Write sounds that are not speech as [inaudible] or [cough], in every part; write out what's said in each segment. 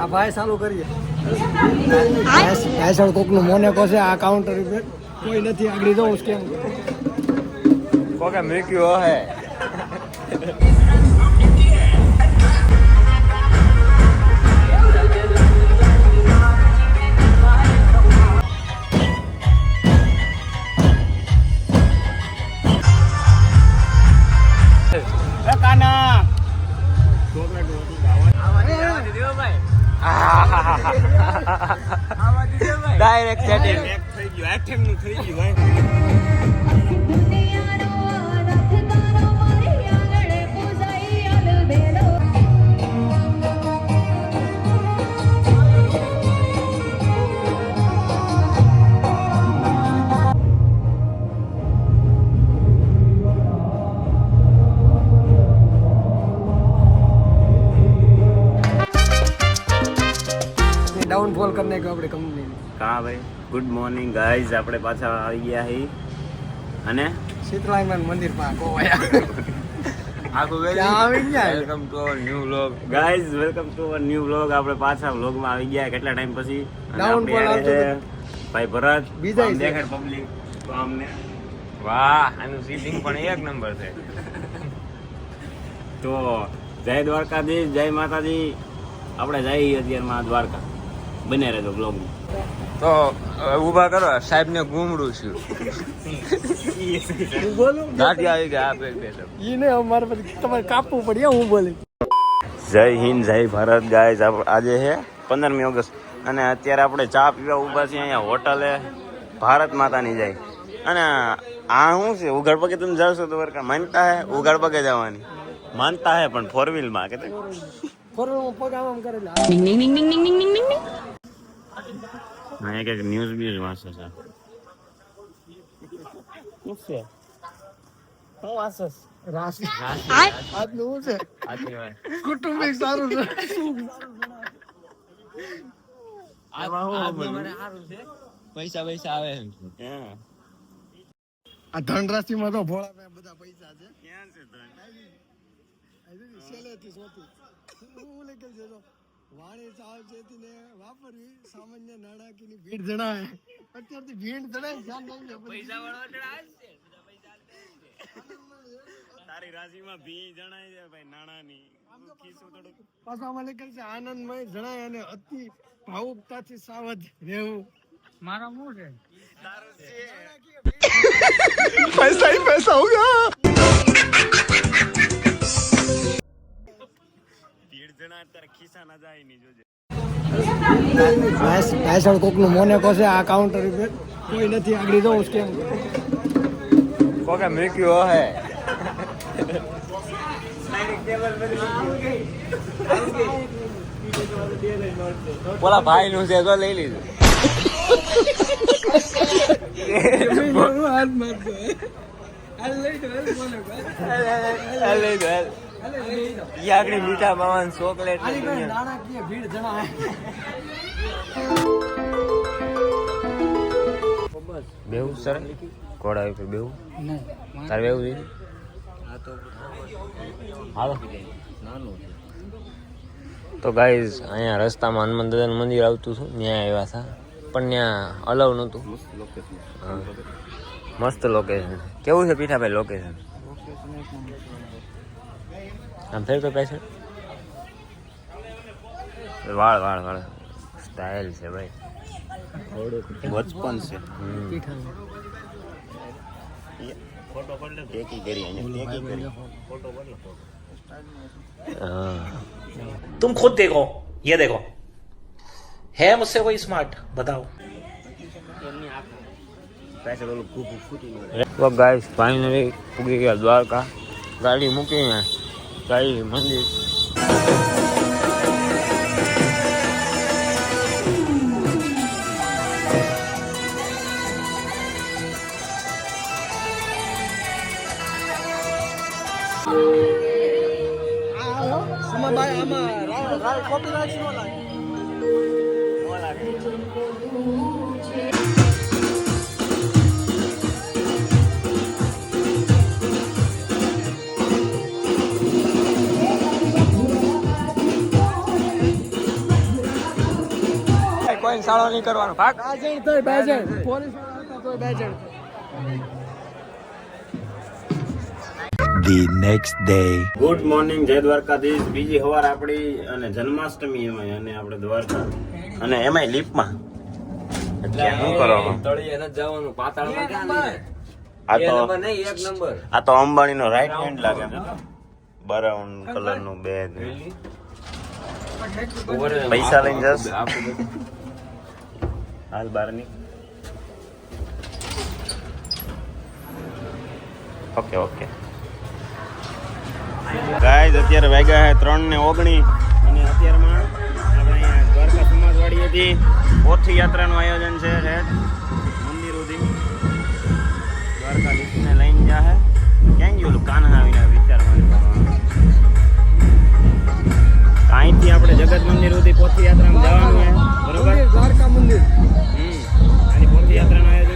આ ભાઈ ચાલુ કરીએ. ભેસણ કોકનું મોનેકો છે, આ કાઉન્ટર કોઈ નથી, આગળ જવું કેમ? કોકે મૂક્યો હે. ડાયરેક્ટ સેટિંગ થઈ ગયું. એક્ટિંગનું થઈ ગયું દુનિયાનો ગુડ મોર્નિંગ ગાઈઝ આપણે પાછા આવી ગયા હી. અને? શીતલાંગન મંદિર પાસે ગોવાયા આખું ક્યાં આવી ગયા? Welcome to our new vlog guys welcome to our new vlog આપણે પાછા વ્લોગમાં આવી ગયા કેટલા ટાઈમ પછી? આપણી છે ભાઈ ભરત. બીજા દેખાડ પબ્લિક તો અમને વાહ આનું સીટિંગ પણ એક નંબર છે. તો જય દ્વારકાધીશ જય માતાજી. આપણે જઈએ અત્યારમાં દ્વારકા. બને રહેજો બ્લોગમાં તો ઊભા કરો સાહેબ ને ગુમડું છું. આવી ગયા બે. અમારે પછી તમારે કાપવું પડે હું બોલી. જય હિન્દ જય ભારત ગાઈઝ આજે છે પંદરમી ઓગસ્ટ. અને અત્યારે આપણે ચા પીવા ઊભા છીએ અહીંયા હોટલે ભારત માતાની જાય. અને આ શું છે ઉઘાડ પગે તમે જાવ છો તો વરકા માનતા હે ઉઘાડ પગે જવાની? માનતા હે પણ ફોર વ્હીલમાં કે ફોરવર્ડ પગ આમ કરેલા. અહીંયા કંઈક ન્યૂઝ બ્યુઝ વાંચે છે. રાશિ. આજનું શું છે? કુટુંબિક સારું છે. પૈસા પૈસા આવે એમ હા. આ ધન રાશિમાં તો ભોળા ભાઈ બધા પૈસા છે. ક્યાં છે ધન? સેલેથી સોથી. હું લખેલ છે તો? વાણી સાવચેતીને વાપરવી સામાન્ય નાણાકીની ભીડ જણાય. અત્યારથી ભીડ જણાય ધ્યાન રાખજો. પૈસા વાળો જણાય તારી રાશિમાં ભી જણાય છે ભાઈ નાણાની. કીસું પાછા મને કહે છે? આનંદમય જણાય અને અતિ ભાવુકતાથી સાવધ રહેવું. મારા મૂળ છે? તારું [laughs] પૈસા પૈસા હોગા જણાય તારે ખિસ્સા ના જાય નહીં જોજે ભેસણ કોકનું મોનેકો છે આ કાઉન્ટર ઉપર? કોઈ નથી આગળ જવું કેમ? કોકે મેક્યો હે બોલા ભાઈ નું છે તો લઈ લીધું. હાથ મારતો હાલ લઈ દો હાલ લઈ દો, આગળ મીઠા માવાન ચોકલેટ નાણાકીય ભીડ જણાય બેવું સર ઘોડા ઉપર બેવું તારે બેવું છે હાલો. તો ગાઈઝ અહીંયા રસ્તામાં હનુમાન દાદાનું મંદિર આવતું હતું. ત્યાં આવ્યા હતા. પણ ત્યાં અલાવ નહોતું. મસ્ત લોકેશન કેવું છે પીઠાભાઈ લોકેશન આમ ફેર તો પાછળ વાળ વાળ વાળ સ્ટાઇલ છે ભાઈ બચપન છે ફોટો પડ લે ટેકી કરી અહીંયા ટેકી કરી ફોટો પડ લે હા तुम खुद देखो ये देखो है मुझसे कोई स्मार्ट बताओ તો ગાઈસ ફાઇનલી પૂગી ગયા દ્વારકા ગાડી મૂકીને ગાડી મંદિર આમાં ભાઈ આમાં રા- રા- કોઈ સાળો નહીં કરવાનો. ભાગ? બાજણ તોય બાજણ. પોલીસ તોય બાજણ the next day. Good morning જય દ્વારકાધીશ. બીજી સવાર આપણી અને જન્માષ્ટમી એમાં અને આપણે દ્વારકા. અને એમાંય લીપમાં એટલે શું કરો તળિયે નથી જવાનું પાતાળમાં ક્યાં નહીં આ તો નહીં એક નંબર. આ તો અંબાણીનો રાઈટ હેન્ડ લાગે. બ્રાઉન કલરનું બેગ પૈસા લઈને જશ હાલ બારની. Okay okay. ગાય અત્યારે વાગ્યા છે ત્રણ ને ઓગણી અને અત્યારમાં આપણે અહીંયા દ્વારકા સમાજવાડીએથી પોથી યાત્રાનું આયોજન છે મંદિર સુધી. દ્વારકાધીશને લઈને જ્યાં છે ક્યાં ગયું કાન્હા આવીને વિચારવાનું અહીંથી આપણે જગત મંદિર સુધી પોથી યાત્રામાં જવાનું છે બરોબર? દ્વારકા મંદિર. હમ. અને પોથી યાત્રાનું આયોજન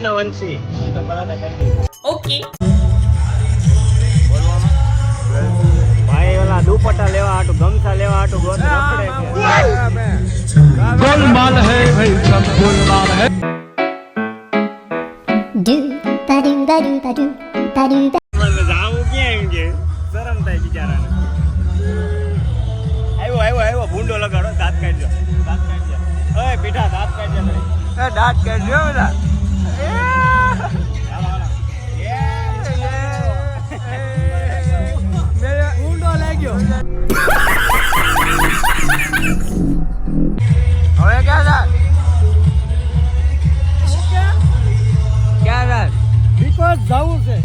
કૃષ્ણવંશી ઓકે ભાઈ ઓલા દુપટ્ટા લેવા હાટુ ગમછા લેવા હાટુ ગોત રખડે ba do ba do ba જાવું ક્યાં એમ કે? શરમ થાય બિચારાને. આવ્યો આવ્યો આવ્યો ભૂંડો લગાડો દાંત કાઢજો દાંત કાઢજો. ઓય પીઠા દાંત કાઢજો. ભાઈ એ દાંત કાઢજો બધા. જવું છે.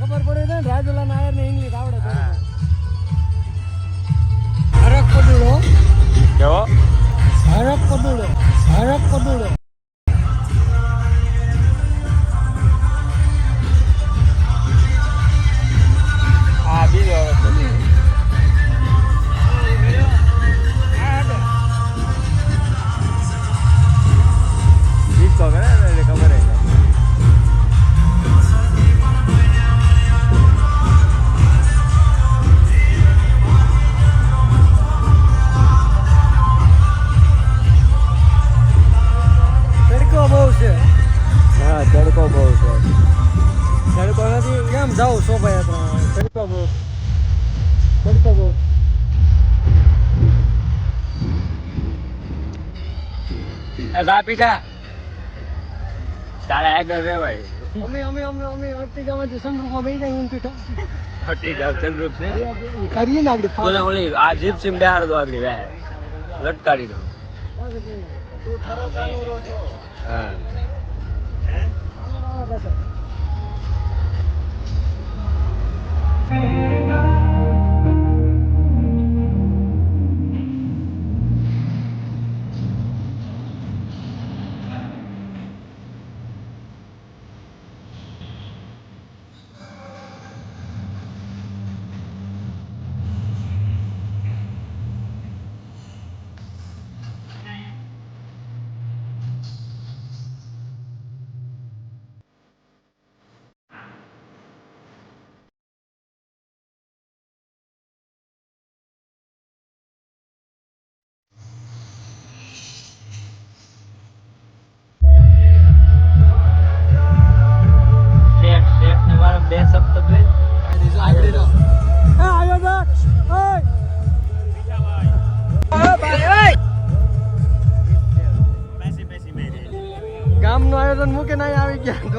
ખબર પડે ને રાજુલા નાયર ને ઇંગ્લિશ આવડે હરક પદુડો. કેવો? હરક પદુડો. હરક પદુડો. બા પીતા તારા એક રે ભાઈ અમે અમે અમે અમે અર્ટિકામાં જે સંગ્રહમાં બેઠા હું પીઠો અર્ટિકા સંગ્રહ છે? કરીએ ને આગળ. બોલે બોલે આ જીપ સિમ ડાર દો આગળ વે લટકાડી દો. હા.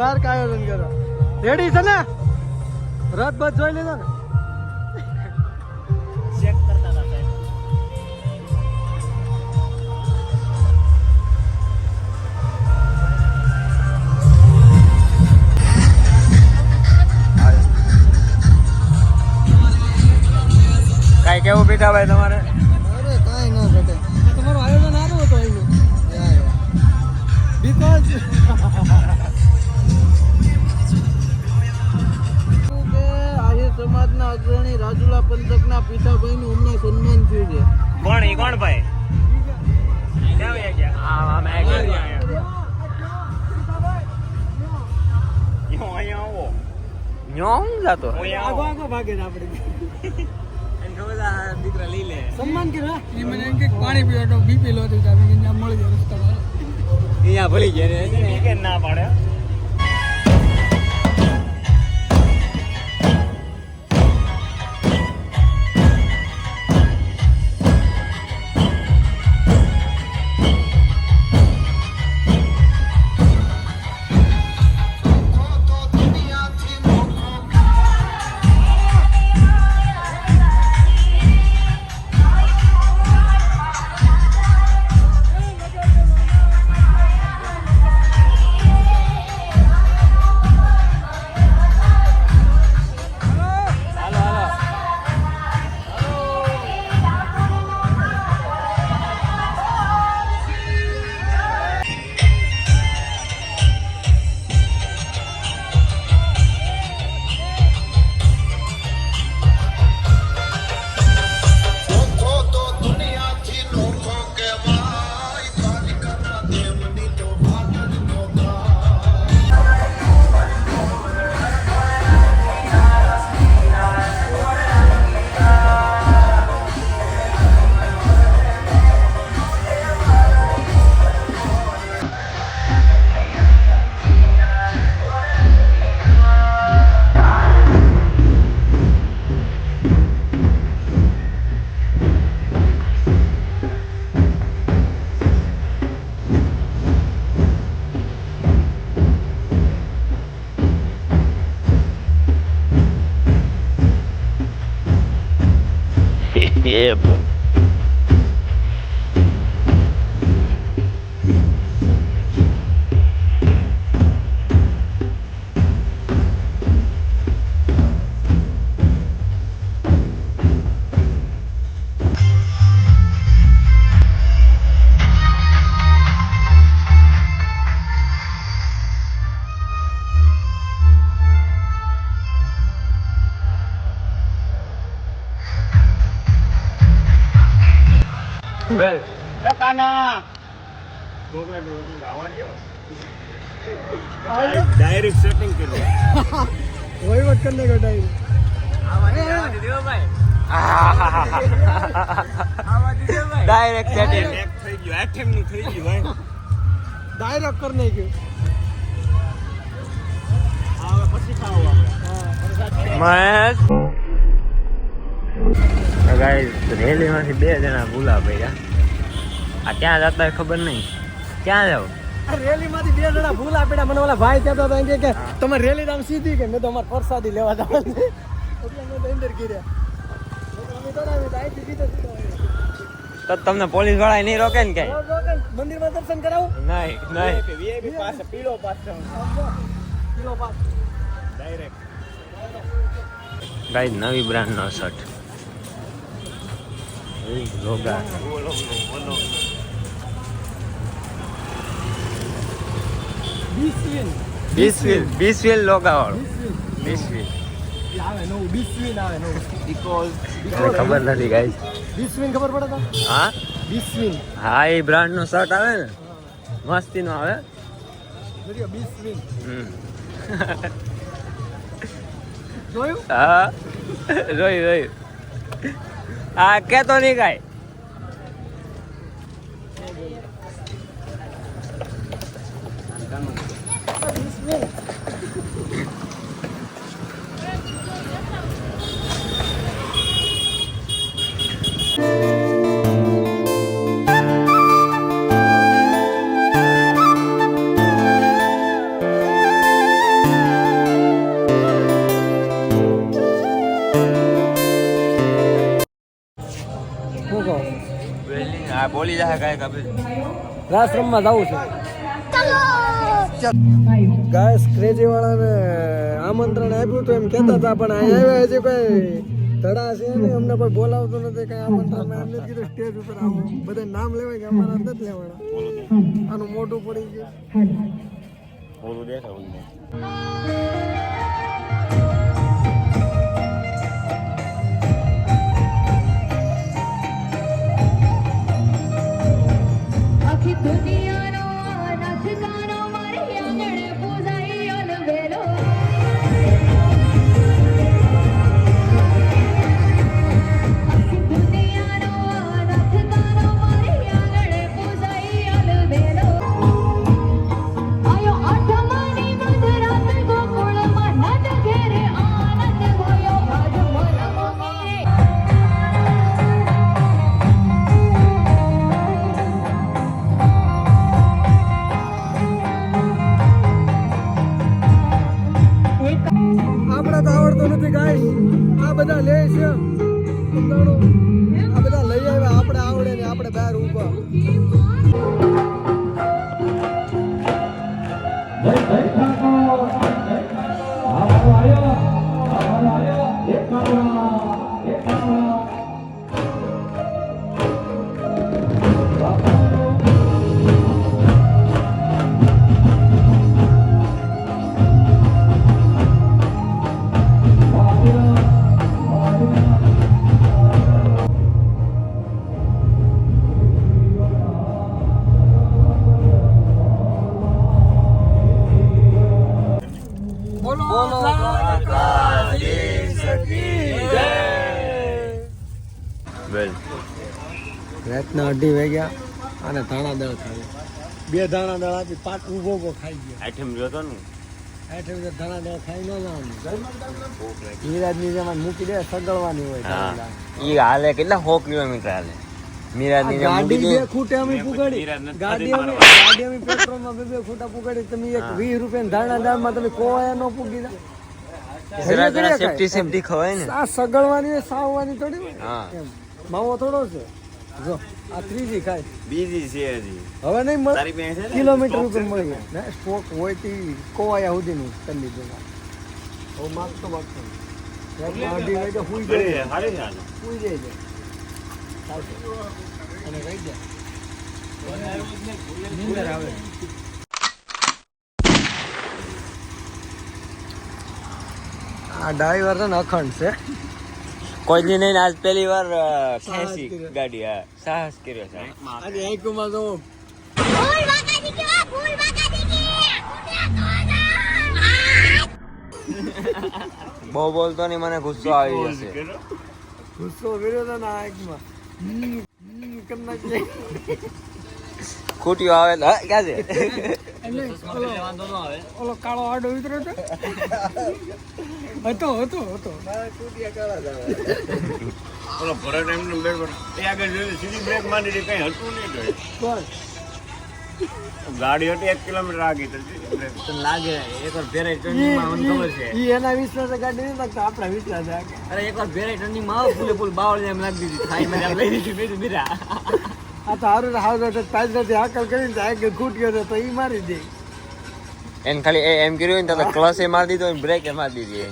ગયા દ્વારકા આયોજન કરો રેડી છે ને? રથ બધ જોઈ લીધો ને? કાંઈ કેવું પીઠાભાઈ તમારે? અરે કાંઈ ન ઘટે. તમારું આયોજન સારું હતું અહીંનું. બીકોઝ સમાજના અગ્રણી રાજુલા પંથકના પીઠાભાઈનું હમણાં સન્માન થયું છે. કોણ ઈ કોણ ભાઈ? મળી આમ આગળ ન્યો હું ના આગો ઘટાડી ડાયરેક્ટ સેટિંગ એક થઈ ગયું. આઠમનું થઈ ગયું ભાઈ. ડાયરેક્ટ કરી નાખ્યું. હવે પછી ખાવ આપણે ગાઈસ રેલીમાંથી બે જણા ભૂલા પડ્યા. આ ક્યાં જતા ખબર નહીં. ક્યાં જાવ? રેલીમાંથી બે જણા ભૂલ આપેલા. મને ઓલા ભાઈ કહેતા હતા એમ કે, તમે રેલી આમ સીધી કે? મેં તો અમારે પ્રસાદી લેવા જવાનું છે. એટલે અમે તો અંદર તો તમને પોલીસવાળા નહીં રોકે ને કઈ મંદિરમાં મંદિરમાં દર્શન કરાવું? નહીં નહીં. વીઆઈપી પાસે પીળો પાસે ડાયરેક્ટ ગાઈસ નવી બ્રાન્ડ નો શર્ટ. લોગા બોલો બીસવીલ બીસવીલ લોગા વાળું બીસવીલ એ આવે નવું આવે નવું. ખબર નથી ગાઈસ બિસ્વિન ખબર પડે તો હા? બિસ્વિન હા એ બ્રાન્ડ નો શર્ટ આવે ને. મસ્તી નો આવે. જોયું? હા. જોયું જોયું. હા કેતો નહીં કાંઈ. મળી જાય કાંઈક આપણે રાસ રમવા જવું છે. ગાય ક્રેજી વાળાને આમંત્રણ આપ્યું તો એમ કહેતા હતા પણ અહીંયા આવ્યા હજી કઈ ધડા છે નહીં અમને કોઈ બોલાવતો નથી કઈ આમંત્રણ મેં એમને કીધું સ્ટેજ ઉપર આવો. બધા નામ લેવાય કે અમારા જ નથી લેવાના. આનું મોટું પડી ગયું. અને ધાણા દળ ખાવી બે ધાણા દળ આપી પાટ ઊભો ઊભો ખાઈ ગયો. આઈટમ જોતો ને. આઠ જો ધાણા દળ ખાઈ ન જવાનું મીરાજની જેમ મૂકી દે સગળવાની હોય. ઈ હાલે કેટલા સો કિલોમીટર હાલે? મીરાજની જેમ ગાડી બે ખૂટે અમે પુગાડી. ગાડી અમે ગાડી અમે પેટ્રોલમાં બે બે ખૂટા પુગાડી તમે એક વીસ રૂપિયા ધાણા દાળમાં તમે કોવાયા ન પૂગી દા. જરા જરા સેફટી સેફટી ખવાય ને. આ સગળવાની સાવવાની થોડી હા. એમ. માવો થોડો છે. જો. આ ત્રીજી ખાય. બીજી છે હજી. હવે નહીં મળે તારી પાસે છે ને? કિલોમીટર ઉપર મળી જાય. ને સ્ટોક હોય તે કોવાયા સુધીનું કરી લીધું. હવે માગતો માગતો નહીં. રાતના અઢી હુઈ જાય જાય, સારી છે હાલે. હુઈ જાય છે. અને રહી જાય. નીંદર આવે. આ ડ્રાઈવર છે ને અખંડ છે. કોઈ દી નહીં આજ પહેલી વાર ખેંચી ગાડી હા. સાહસ કર્યો છે. અને આંખોમાં તો બહુ બોલતો નહીં મને ગુસ્સો આવી જશે. ગુસ્સો કર્યો તો ના એક માં. ખૂટ્યો આવે તો ક્યાં છે? ઓલો- ઓલો કાળો આડો ઉતર્યો [laughs] હતો હતો હતો. હતો ઓલો ભરત એમનું બેડ એ આગળ જોયું સીધી બ્રેક મારી કઈ હતું નહીં તો ગાડી હતી એક કિલોમીટર આગી તો લાગે એકવાર ભેરાઈ ટર્નિંગમાં ખબર છે. ઈ- એના વિશ્વાસ ગાડી નહીં લાગતા આપણા વિશ્વાસે અરે એકવાર ભેરાઈ ટર્નિંગમાં આવો ફૂલે ફૂલ બાવળ એમ લાગી દીધી. થાય મેં લઈ દીધી મેં મીરા. આ તો હારું એટલે પાછળથી હાકલ કરીને આગળ ખૂટ ગયો તો એ મારી દે. એને ખાલી એ એમ કર્યું ને તો ક્લચ એ મારી દીધો બ્રેક એ મારી દીધી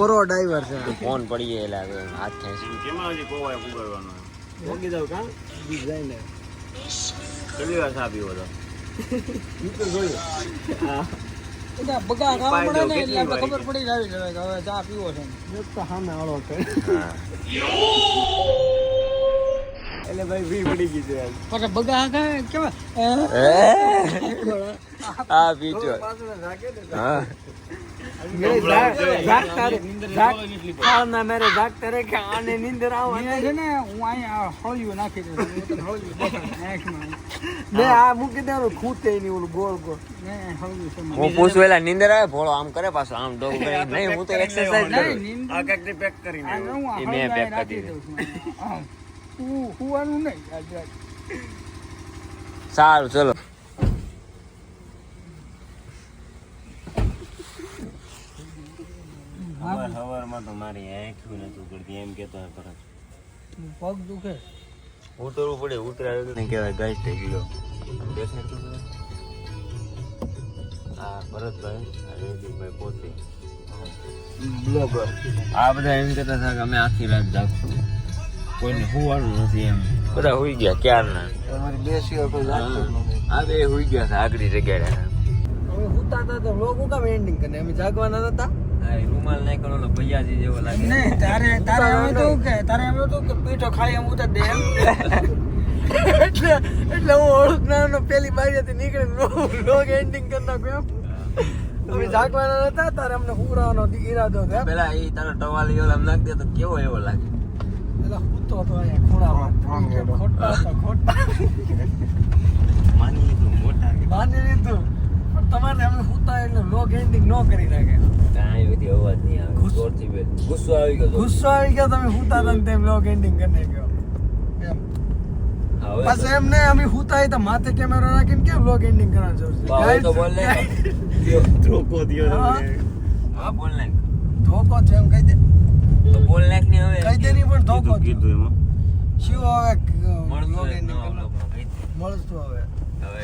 પ્રો ડ્રાઈવર છે. ફોન પડી ગયો લાગે હાથ ખેંચી. કેમાં હજી કોવાય ઉગાડવાનો. કા કેટલી વાર બગા ખાવા પડે ને એટલે આપણે ખબર પડી જાય હવે ચા પીવો છે. એક સામે આળો કરે એટલે ભાઈ ભી પડી ગઈ છે પણ બગા ખાય કેવા? આ પીચો હા નીંદર આવે હું અહીંયા હળિયું નાખી દઉં મેં આ મૂકી દેવાનું ખૂટે નહીં ઓલું ગોળ ગોળ. હું પૂછું એલા નીંદર આવે? ભોળો આમ કરે પાછો આમ ડોગ કરે નહીં હું તો એક્સરસાઇઝ કરું પેક મેં કરી દીધી હુવાનું નહીં સારું ચલો. હવાર હવારમાં તો મારી આંખ નતું કરતી એમ કેતો પરત પગ દુખે. ઉતરવું પડે ઉતરાય નહીં કહેવાય ગાઈડ થઈ ગયો દેખાય આ ભરતભાઈ આ પોતે. બ્લોગર. આ બધા એમ કહેતા હતા કે અમે આખી રાત જાગશું. કોઈને સુવાનું નથી એમ. બધા હોઈ ગયા ક્યારના? તમારી બે સિવાય કોઈ લાગતું નથી. આ બે હોઈ ગયા છે આગળ જગ્યાએ. અમે સુતા હતા તો લોકો કામ એન્ડિંગ કરે અમે જાગવાના નતા રૂમાલ નહીં કરો ઓલો ભૈયાજી જેવો લાગે. નહીં તારે તારે એમ હતું કે તારે એમ હતું કે પીઠો ખાલી એમ ઉતાર દે એમ એટલે એટલે હું ઓળખનારનો પેલી બારીથી નીકળીને લોગ એન્ડિંગ કરી એમ. અમે જાગવાના નતા તારે અમને હુરાવાનો ઈરાદો હતો પેલા એ તારો ટવાલી ઓલા નાખ દે તો કેવો એવો લાગે? એટલે સૂતો હતો અહીંયા ખૂણામાં. ખોટા હતા ખોટા. માની લીધું મોટા માની લીધું. પણ તમારે અમે સૂતા એટલે લોગ એન્ડિંગ ન કરી નાખે. કાંઈ બધી અવાજ નહીં આવે. જોરથી બે ગુસ્સો આવી ગયો ગુસ્સો આવી ગયો તમે સૂતા હતા તેમ લોગ એન્ડિંગ કરી નાખ્યો. એમ. બસ એમ ને અમે હુતા તો માથે કેમેરો રાખીને કેમ લોગ એન્ડિંગ કરવાનું જરૂર તો બોલ ને [laughs] ધોકો દિયો. હા. બોલ ને ધોકો છે એમ કહી દે. તો બોલ નાખ ને હવે કહી દે પણ ધોકો. કીધું એમાં શું હવે મળતું દે. મળશું હવે હવે